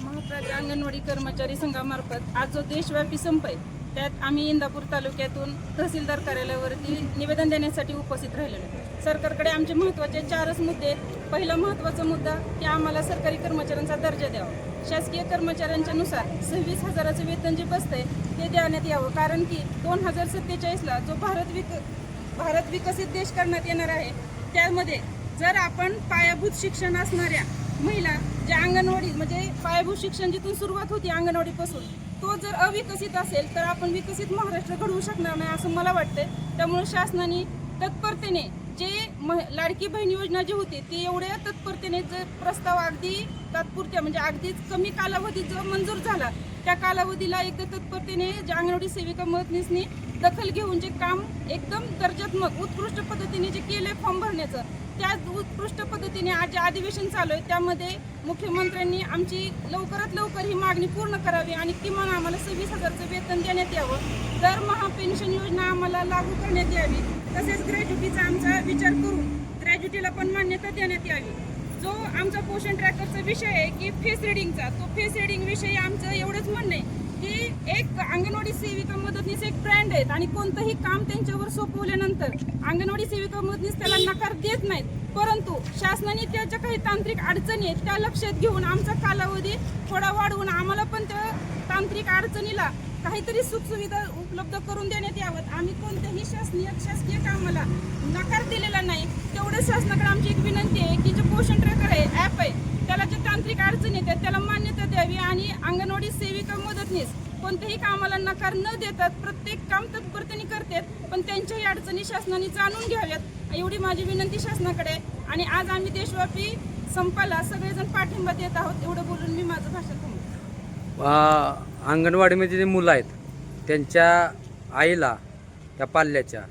अंगणवाडी कर्मचारी संघामार्फत आज जो देशव्यापी संप आहे त्यात आम्ही इंदापूर तालुक्यातून तहसीलदार कार्यालयावरती निवेदन देण्यासाठी उपस्थित राहिलेलो सरकारकडे आमचे महत्त्वाचे चारच मुद्दे आहेत. पहिला महत्त्वाचा मुद्दा की आम्हाला सरकारी कर्मचाऱ्यांचा दर्जा द्यावा. शासकीय कर्मचाऱ्यांच्या नुसार सव्वीस हजाराचं वेतन जे बसतंय ते देण्यात यावं. कारण की दोन हजार सत्तेचाळीसला जो भारत विक भारत विकसित देश करण्यात येणार आहे त्यामध्ये जर आपण पायाभूत शिक्षण असणाऱ्या महिला ज्या अंगणवाडी म्हणजे पायाभूत शिक्षण जिथून सुरुवात होती अंगणवाडीपासून तो जर अविकसित असेल तर आपण विकसित महाराष्ट्र घडवू शकणार नाही असं मला वाटतंय. त्यामुळे शासनाने तत्परतेने जे म लाडकी बहीण योजना जी होती ती एवढ्या तत्परतेने जर प्रस्ताव अगदी तात्पुरत्या म्हणजे अगदीच कमी कालावधीत जो मंजूर झाला त्या कालावधीला एकदा तत्परतेने ज्या अंगणवाडी सेविका मदतनीसनी दखल घेऊन जे काम एकदम दर्जात्मक उत्कृष्ट पद्धतीने जे केले फॉर्म भरण्याचं त्या उत्कृष्ट पद्धतीने आज जे अधिवेशन चालू आहे त्यामध्ये मुख्यमंत्र्यांनी आमची लवकरात लवकर ही मागणी पूर्ण करावी आणि किमान आम्हाला सव्वीस हजारचं वेतन देण्यात यावं. दरमहा पेन्शन योजना आम्हाला लागू करण्यात यावी. तसेच ग्रॅज्युटीचा आमचा विचार करून ग्रॅज्युटीला पण मान्यता देण्यात यावी. जो आमचा पोषण ट्रॅकरचा विषय आहे की फेस रिडिंगचा तो फेस रिडिंग विषयी आमचं एवढंच म्हणणं आहे की अंगणवाडी सेविका मदतनीस एक ब्रँड आहेत आणि कोणतंही काम त्यांच्यावर सोपवल्यानंतर अंगणवाडी सेविका मदतनीस त्याला नकार देत नाहीत. परंतु शासनाने त्याच्या काही तांत्रिक अडचणी आहेत त्या लक्षात घेऊन आमचा कालावधी थोडा वाढवून आम्हाला पण त्या तांत्रिक अडचणीला काहीतरी सुखसुविधा उपलब्ध करून देण्यात यावं. आम्ही कोणत्याही शासनीय शासकीय कामाला नकार दिलेला नाही. तेवढं शासनाकडे आमची एक विनंती आहे की जे पोषण ट्रॅकर आहे ॲप आहे त्याला जे तांत्रिक अडचणी आहेत त्याला मान्यता द्यावी आणि अंगणवाडी सेविका मदतनीस कोणत्याही कामाला नकार न देतात प्रत्येक काम तत्परतेने करतात पण त्यांच्याही अडचणी शासनाने जाणून घ्याव्यात एवढी माझी विनंती शासनाकडे आहे. आणि आज आम्ही देशव्यापी संपाला सगळेजण पाठिंबा देत आहोत एवढं बोलून मी माझं भाषण थांबवते. अंगणवाडीमध्ये जे मुलं आहेत त्यांच्या आईला त्या पाल्याच्या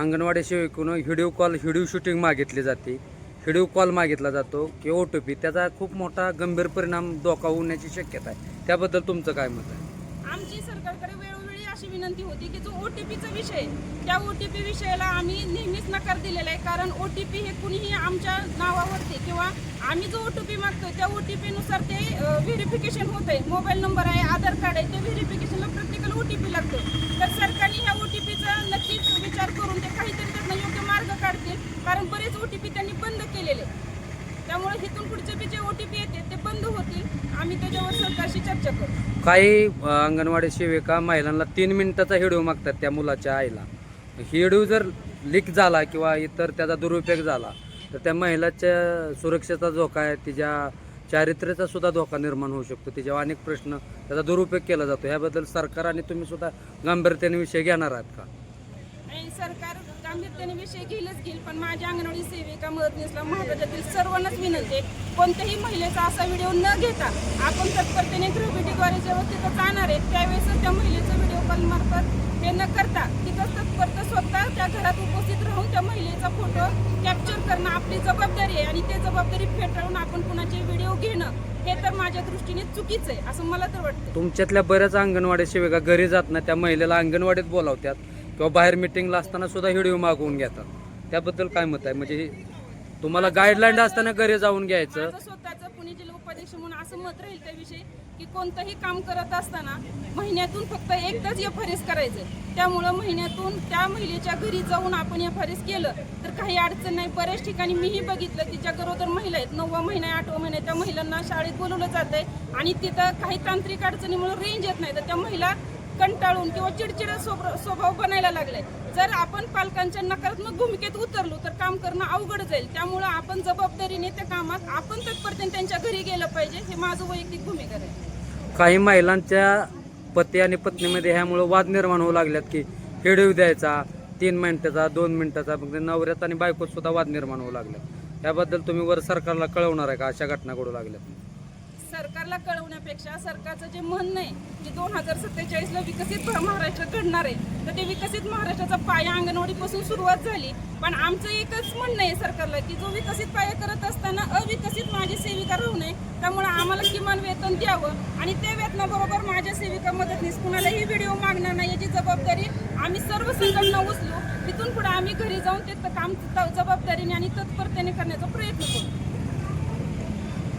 अंगणवाडी सेविकून व्हिडिओ कॉल व्हिडिओ शूटिंग मागितली जाते. व्हिडिओ कॉल मागितला जातो की ओ टी पी त्याचा खूप मोठा गंभीर परिणाम धोका होण्याची शक्यता आहे. त्याबद्दल तुमचं काय मत आहे? सरकारकडे वेळोवेळी अशी विनंती होती की जो ओ टी पीचा विषय त्या ओ टी पी विषयाला आम्ही नेहमीच नकार दिलेला आहे. कारण ओ टी पी हे कुणीही आमच्या नावावरती किंवा आम्ही जो ओ टी पी मागतो त्या ओ टी पीनुसार ते व्हेरिफिकेशन होत आहे मोबाईल नंबर आहे आधार कार्ड आहे ते व्हेरिफिकेशनला प्रत्येकाला ओ टी पी लागतो तर सरकारने ह्या ओ टी पीचा नक्कीच विचार करून ते काहीतरी त्यातनं योग्य मार्ग काढतील. कारण बरेच ओ टी पी त्यांनी बंद केलेले त्यामुळे इथून पुढचे B J O T P येते ते बंद होतील. आम्ही त्याच्यावर सरकारशी चर्चा करू. काही अंगणवाडी सेविका महिलांना तीन मिनिटाचा हेडू मागतात त्या मुलाच्या आईला. हेडू जर लीक झाला किंवा इतर त्याचा दुरुपयोग झाला तर त्या महिलाच्या सुरक्षेचा धोका आहे तिच्या चारित्र्याचा सुद्धा धोका निर्माण होऊ शकतो. तिच्यावर अनेक प्रश्न त्याचा दुरुपयोग केला जातो. ह्याबद्दल सरकार आणि तुम्ही सुद्धा गांभीर्याने विषय घेणार आहात का? सरकार गांभीर्याने विषय घेईलच घेईल पण माझ्या अंगणवाडी सेविका मदतनीसला महाराष्ट्रातील सर्वांनाच विनंती आहे कोणत्याही महिलेचा असा व्हिडिओ न घेता आपण तत्परतेने गृहभेटीद्वारे जेव्हा तिथं जाणार आहे त्यावेळेस त्या महिलेचा व्हिडिओ कॉल मार्फत हे न करता तिथं तत्परता स्वतः त्या घरात उपस्थित राहून त्या महिलेचा फोटो कॅप्चर करणं आपली जबाबदारी आहे आणि ते जबाबदारी फेटाळून आपण कुणाचे व्हिडिओ घेणं हे तर माझ्या दृष्टीने चुकीचं आहे असं मला तर वाटतं. तुमच्यातल्या बऱ्याच अंगणवाडी सेविका घरी जात ना त्या महिलेला अंगणवाडीत बोलावतात किंवा बाहेर मिटिंगला असताना सुद्धा व्हिडिओ मागवून घेतात. त्याबद्दल काय मत आहे? म्हणजे तुम्हाला गाईडलाईन असताना घरी जाऊन घ्यायचं. माझं स्वतःचं पुणे जिल्हा उपाध्यक्ष म्हणून असं मत राहील त्याविषयी की कोणतंही काम करत असताना महिन्यातून फक्त एकदाच एफ आर एस करायचं. त्यामुळं महिन्यातून त्या महिलेच्या घरी जाऊन आपण एफ आर एस केलं तर काही अडचण नाही. बऱ्याच ठिकाणी मीही बघितलं तिच्या गरोदर महिला आहेत. नववा महिना आठवा महिना त्या महिलांना शाळेत बोलवलं जात आहे आणि तिथं काही तांत्रिक अडचणीमुळे रेंज येत नाही. तर त्या महिला कंटाळून किंवा चिडचिड स्वभाव स्वभाव बनायला लागलाय जर आपण पालकांच्या नकारात्मक भूमिकेत उतरलो तर काम करणं अवघड जाईल. त्यामुळं आपण जबाबदारीने त्या कामात आपण तत्परतेने त्यांच्या घरी गेलं पाहिजे हे माझं वैयक्तिक भूमिका आहे काही महिलांच्या पती आणि पत्नीमध्ये ह्यामुळं वाद निर्माण होऊ लागल्यात की व्हिडिओ द्यायचा तीन मिनिटाचा दोन मिनिटाचा मग ते नवऱ्यात आणि बायकोत सुद्धा वाद निर्माण होऊ लागल्यात. याबद्दल तुम्ही वर सरकारला कळवणार आहे का? अशा घटना घडू लागल्यात. सरकारला कळवण्यापेक्षा सरकारचं जे म्हणणं आहे की दोन हजार सत्तेचाळीसला विकसित महाराष्ट्र घडणार आहे तर ते विकसित महाराष्ट्राचा पाया अंगणवाडीपासून सुरुवात झाली. पण आमचं एकच म्हणणं आहे सरकारला की जो विकसित पाया करत असताना अविकसित माझी सेविका राहू नये त्यामुळे आम्हाला किमान वेतन द्यावं. आणि ते वेतनाबरोबर माझ्या सेविका मदतनीस कुणालाही व्हिडिओ मागणार नाही याची जबाबदारी आम्ही सर्व संघटना उचलू. तिथून पुढे आम्ही घरी जाऊन ते काम जबाबदारीने आणि तत्परतेने करण्याचा प्रयत्न करू.